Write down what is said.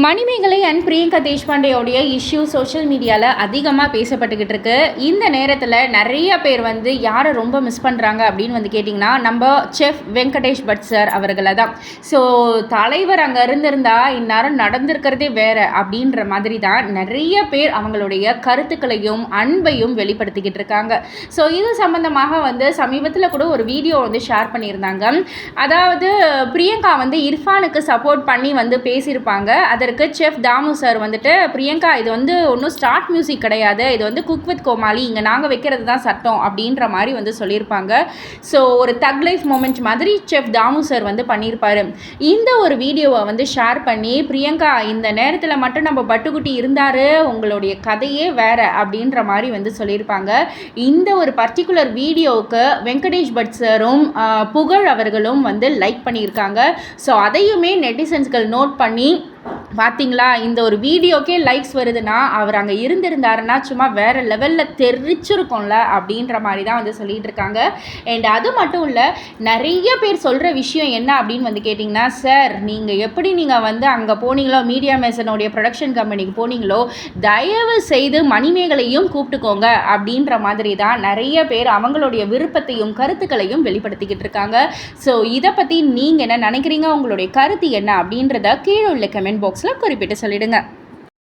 Manimekalai and Priyanka தேஷ்பாண்டேயோடைய issue social மீடியாவில் அதிகமாக பேசப்பட்டுக்கிட்டு இருக்கு. இந்த நேரத்தில் நிறைய பேர் வந்து யாரை ரொம்ப மிஸ் பண்ணுறாங்க அப்படின்னு வந்து கேட்டிங்கன்னா நம்ம செஃப் வெங்கடேஷ் பட் சார் அவர்களை தான். ஸோ தலைவர் அங்கே இருந்திருந்தா இந்நேரம் நடந்திருக்கிறதே வேற அப்படின்ற மாதிரி தான் நிறைய பேர் அவங்களுடைய கருத்துக்களையும் அன்பையும் வெளிப்படுத்திக்கிட்டு இருக்காங்க. ஸோ இது சம்மந்தமாக வந்து சமீபத்தில் கூட ஒரு வீடியோ வந்து ஷேர் பண்ணியிருந்தாங்க. அதாவது பிரியங்கா வந்து இர்ஃபானுக்கு சப்போர்ட் பண்ணி வந்து பேசியிருப்பாங்க. அதற்கு செஃப் தாமு சார் வந்துட்டு பிரியங்கா இது வந்து ஒன்றும் ஸ்டார்ட் மியூசிக் கிடையாது. இது வந்து குக் வித் கோமாளி. இங்கே நாங்கள் வைக்கிறது தான் சட்டம். அப்படின்ற மாதிரி வந்து சொல்லியிருப்பாங்க. ஸோ ஒரு தக் லைஃப் மூமெண்ட் மாதிரி செஃப் தாமு சார் வந்து பண்ணியிருப்பாரு. இந்த ஒரு வீடியோவை வந்து ஷேர் பண்ணி பிரியங்கா இந்த நேரத்தில் மட்டும் நம்ம பட்டுக்குட்டி இருந்தார். உங்களுடைய கதையே வேறு. அப்படின்ற மாதிரி வந்து சொல்லியிருப்பாங்க. இந்த ஒரு பர்டிகுலர் வீடியோவுக்கு வெங்கடேஷ் பட் சாரும் புகழ் அவர்களும் வந்து லைக் பண்ணியிருக்காங்க. ஸோ அதையுமே நெட்டிசன்ஸ்கள் நோட் பண்ணி பார்த்தீங்களா இந்த ஒரு வீடியோக்கே லைக்ஸ் வருதுன்னா அவர் அங்கே இருந்திருந்தாருன்னா சும்மா வேறு லெவலில் தெரிச்சிருக்கோம்ல அப்படின்ற மாதிரி தான் வந்து சொல்லிகிட்டு இருக்காங்க. அண்ட் அது மட்டும் இல்லை நிறைய பேர் சொல்கிற விஷயம் என்ன அப்படின்னு வந்து கேட்டிங்கன்னா சார் நீங்கள் எப்படி நீங்கள் வந்து அங்கே போனீங்களோ மீடியா மேசனுடைய ப்ரொடக்ஷன் கம்பெனிக்கு போனீங்களோ தயவு செய்து மணிமேகலையும் கூப்பிட்டுக்கோங்க அப்படின்ற மாதிரி தான் நிறைய பேர் அவங்களுடைய விருப்பத்தையும் கருத்துக்களையும் வெளிப்படுத்திக்கிட்டு இருக்காங்க. ஸோ இதை பற்றி நீங்கள் என்ன நினைக்கிறீங்க? உங்களுடைய கருத்து என்ன? அப்படின்றத கீழே உள்ள கமெண்ட் பாக்ஸில் குறிப்பிட்டு சொல்லிடுங்க.